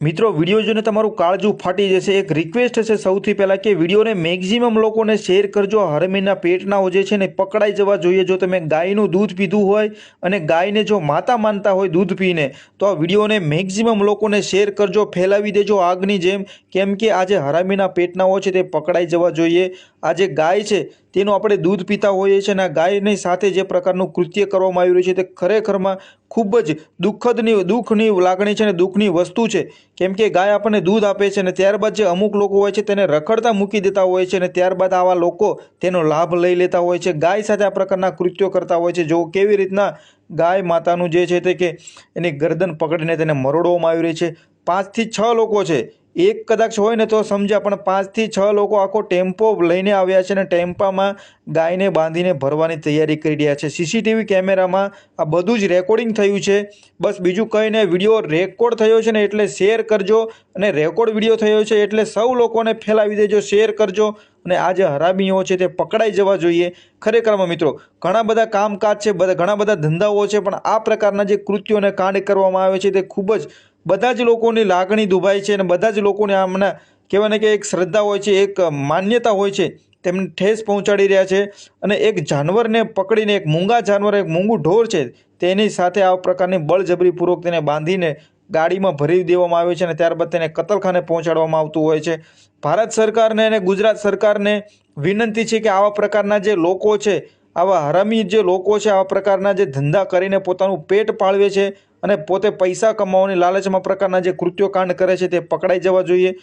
મિત્રો વીડિયો જોઈને તમારું કાળજું ફાટી જશે. એક રિક્વેસ્ટ છે સૌથી પહેલાં કે વિડીયોને મેક્ઝિમમ લોકોને શેર કરજો. હરમીના પેટનાઓ જે છે ને પકડાઈ જવા જોઈએ. જો તમે ગાયનું દૂધ પીધું હોય અને ગાયને જો માતા માનતા હોય દૂધ પીને, તો આ વિડીયોને મેક્ઝિમમ લોકોને શેર કરજો. ફેલાવી દેજો આગની જેમ. કેમ કે આ જે હરામીના પેટનાઓ છે તે પકડાઈ જવા જોઈએ. આ જે ગાય છે, તેનું આપણે દૂધ પીતા હોઈએ છીએ અને આ ગાયની સાથે જે પ્રકારનું કૃત્ય કરવામાં આવી રહ્યું છે, તે ખરેખરમાં ખૂબ જ દુઃખદની, દુઃખની લાગણી છે અને દુઃખની વસ્તુ છે. કેમ કે ગાય આપણને દૂધ આપે છે અને ત્યારબાદ જે અમુક લોકો હોય છે, તેને રખડતા મૂકી દેતા હોય છે અને ત્યારબાદ આવા લોકો તેનો લાભ લઈ લેતા હોય છે. ગાય સાથે આ પ્રકારના કૃત્યો કરતા હોય છે. જો કેવી રીતના ગાય માતાનું જે છે તે કે એની ગરદન પકડીને તેને મરોડવામાં આવી રહી છે. પાંચથી છ લોકો છે એક કદાચ હોય ને તો સમજ્યા, પણ પાંચથી છ લોકો આખો ટેમ્પો લઈને આવ્યા છે અને ટેમ્પામાં ગાયને બાંધીને ભરવાની તૈયારી કરી રહ્યા છે. સીસીટીવી કેમેરામાં આ બધું જ રેકોર્ડિંગ થયું છે. બસ બીજું કંઈ નહીં વીડિયો રેકોર્ડ થયો છે ને એટલે શેર કરજો અને રેકોર્ડ વીડિયો થયો છે એટલે સૌ લોકોને ફેલાવી દેજો શેર કરજો અને આ જે હરામીઓ છે તે પકડાઈ જવા જોઈએ. ખરેખરમાં મિત્રો, ઘણા બધા કામકાજ છે, બધા ઘણા બધા ધંધાઓ છે, પણ આ પ્રકારના જે કૃત્યોને કાંડ કરવામાં આવે છે તે ખૂબ જ બધા જ લોકોની લાગણી દુભાય છે અને બધા જ લોકોને આમના કહેવાય કે એક શ્રદ્ધા હોય છે, એક માન્યતા હોય છે, તેમને ઠેસ પહોંચાડી રહ્યા છે અને એક જાનવરને પકડીને એક મૂંગા જાનવર, એક મૂંગું ઢોર છે, તેની સાથે આ પ્રકારની બળજબરીપૂર્વક તેને બાંધીને ગાડીમાં ભરી દેવામાં આવે છે અને ત્યારબાદ તેને કતલખાને પહોંચાડવામાં આવતું હોય છે. ભારત સરકારને અને ગુજરાત સરકારને વિનંતી છે કે આવા પ્રકારના જે લોકો છે આવા હરામી જે લોકો છે, આવા પ્રકારના જે ધંધા કરીને પોતાનું પેટ પાળવે છે અને પોતે પૈસા કમાવાની લાલચમાં પ્રકારના જે કૃત્યો કાંડ કરે છે તે પકડાઈ જવા જોઈએ.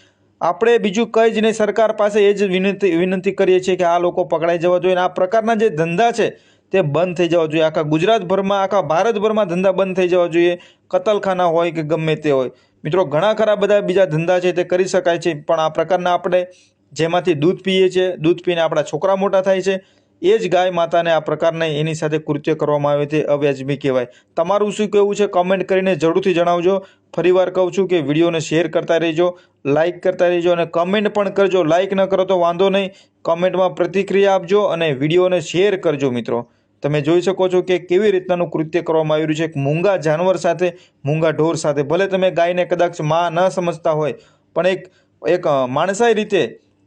આપણે બીજું કંઈ જ નહીં, સરકાર પાસે એ જ વિનંતી વિનંતી કરીએ છીએ કે આ લોકો પકડાઈ જવા જોઈએ અને આ પ્રકારના જે ધંધા છે તે બંધ થઈ જવા જોઈએ. આખા ગુજરાતભરમાં, આખા ભારતભરમાં ધંધા બંધ થઈ જવા જોઈએ. કતલખાના હોય કે ગમે તે હોય. મિત્રો, ઘણા ખરા બધા બીજા ધંધા છે તે કરી શકાય છે, પણ આ પ્રકારના આપણે જેમાંથી દૂધ પીએ છીએ, દૂધ પીને આપણા છોકરા મોટા થાય છે એ જ ગાય માતાને આ પ્રકારના એની સાથે કૃત્ય કરવામાં આવે તે અવ્યાજબી કહેવાય. તમારું શું કહેવું છે? કમેન્ટ કરીને જરૂરથી જણાવજો. ફરીવાર કહું છું કે વિડીયોને શેર કરતા રહેજો લાઇક કરતા રહેજો અને કમેન્ટ પણ કરજો. લાઇક ન કરો તો વાંધો નહીં. કમેન્ટમાં પ્રતિક્રિયા આપજો અને વિડીયોને શેર કરજો મિત્રો. તમે જોઈ શકો છો કે કેવી રીતનાનું કૃત્ય કરવામાં આવી રહ્યું છે. એક મૂંગા જાનવર સાથે, મૂંગા ઢોર સાથે. ભલે તમે ગાયને કદાચમાં ન સમજતા હોય, પણ એક એક માણસાઈ રીતે,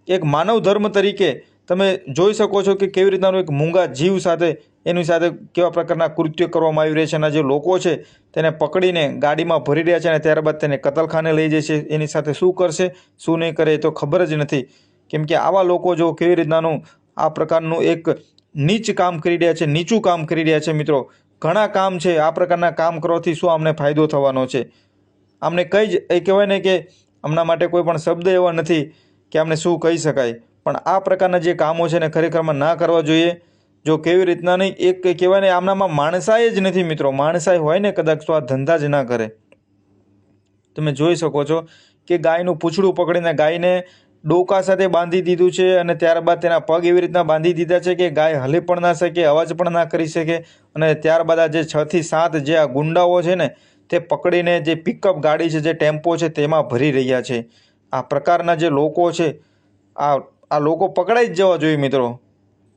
એક માનવ ધર્મ તરીકે તમે જોઈ શકો છો કે કેવી રીતનાનું એક મૂંગા જીવ સાથે, એની સાથે કેવા પ્રકારના કૃત્ય કરવામાં આવી રહ્યા છે અને જે લોકો છે, તેને પકડીને ગાડીમાં ભરી રહ્યા છે અને ત્યારબાદ તેને કતલખાને લઈ છે. એની સાથે શું કરશે, શું નહીં કરે એ તો ખબર જ નથી. કેમ કે આવા લોકો જો કેવી રીતનાનું આ પ્રકારનું એક નીચ કામ કરી રહ્યા છે, નીચું કામ કરી રહ્યા છે મિત્રો, ઘણા કામ છે, આ પ્રકારના કામ કરવાથી શું અમને ફાયદો થવાનો છે? અમને કંઈ જ, એ કહેવાય ને કે હમણાં માટે કોઈ પણ શબ્દ એવા નથી કે અમને શું કહી શકાય. પણ આ પ્રકારના જે કામો છે ને ખરેખરમાં ના કરવા જોઈએ. જો કેવી રીતના નહીં, એક કહેવાય ને આમનામાં માણસાય જ નથી મિત્રો. માણસાઈ હોય ને કદાચ તો આ ધંધા જ ના કરે. તમે જોઈ શકો છો કે ગાયનું પૂંછડું પકડીને ગાયને ડોકા સાથે બાંધી દીધું છે અને ત્યારબાદ તેના પગ એવી રીતના બાંધી દીધા છે કે ગાય હલી પણ ના શકે, અવાજ પણ ના કરી શકે અને ત્યારબાદ આ જે છથી સાત જે આ ગુંડાઓ છે ને, તે પકડીને જે પિકઅપ ગાડી છે, જે ટેમ્પો છે, તેમાં ભરી રહ્યા છે. આ પ્રકારના જે લોકો છે, આ આ લોકો પકડાઈ જ જવા જોઈએ મિત્રો.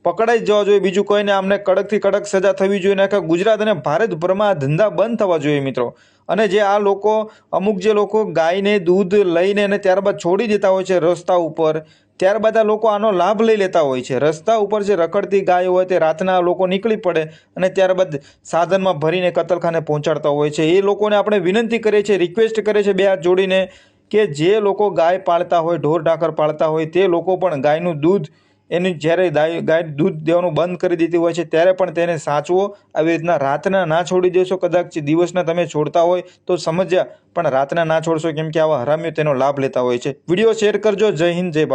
પકડાઈ જ જવા જોઈએ. બીજું કોઈને આમને કડકથી કડક સજા થવી જોઈએ. આખા ગુજરાત અને ભારતભરમાં આ ધંધા બંધ થવા જોઈએ મિત્રો. અને જે આ લોકો, અમુક જે લોકો ગાયને દૂધ લઈને અને ત્યારબાદ છોડી દેતા હોય છે રસ્તા ઉપર, ત્યારબાદ આ લોકો આનો લાભ લઈ લેતા હોય છે. રસ્તા ઉપર જે રખડતી ગાય હોય તે રાતના લોકો નીકળી પડે અને ત્યારબાદ સાધનમાં ભરીને કતલખાને પહોંચાડતા હોય છે. એ લોકોને આપણે વિનંતી કરીએ છીએ રિક્વેસ્ટ કરીએ છીએ બે હાથ જોડીને કે જે લોકો ગાય પાળતા હોય, ઢોર ઢાકર પાળતા હોય, તે લોકો પણ ગાયનું દૂધ, એની જ્યારે ગાય દૂધ દેવાનું બંધ કરી દીધી હોય છે, ત્યારે પણ તેને સાચવો. આવી રીતના રાતના ના છોડી દેશો કદાચ, દિવસના તમે છોડતા હોય તો સમજ્યા, પણ રાતના ના છોડશો કેમ કે આવા હરામીઓ તેનો લાભ લેતા હોય છે. વીડિયો શેર કરજો. જય હિન્દ, જય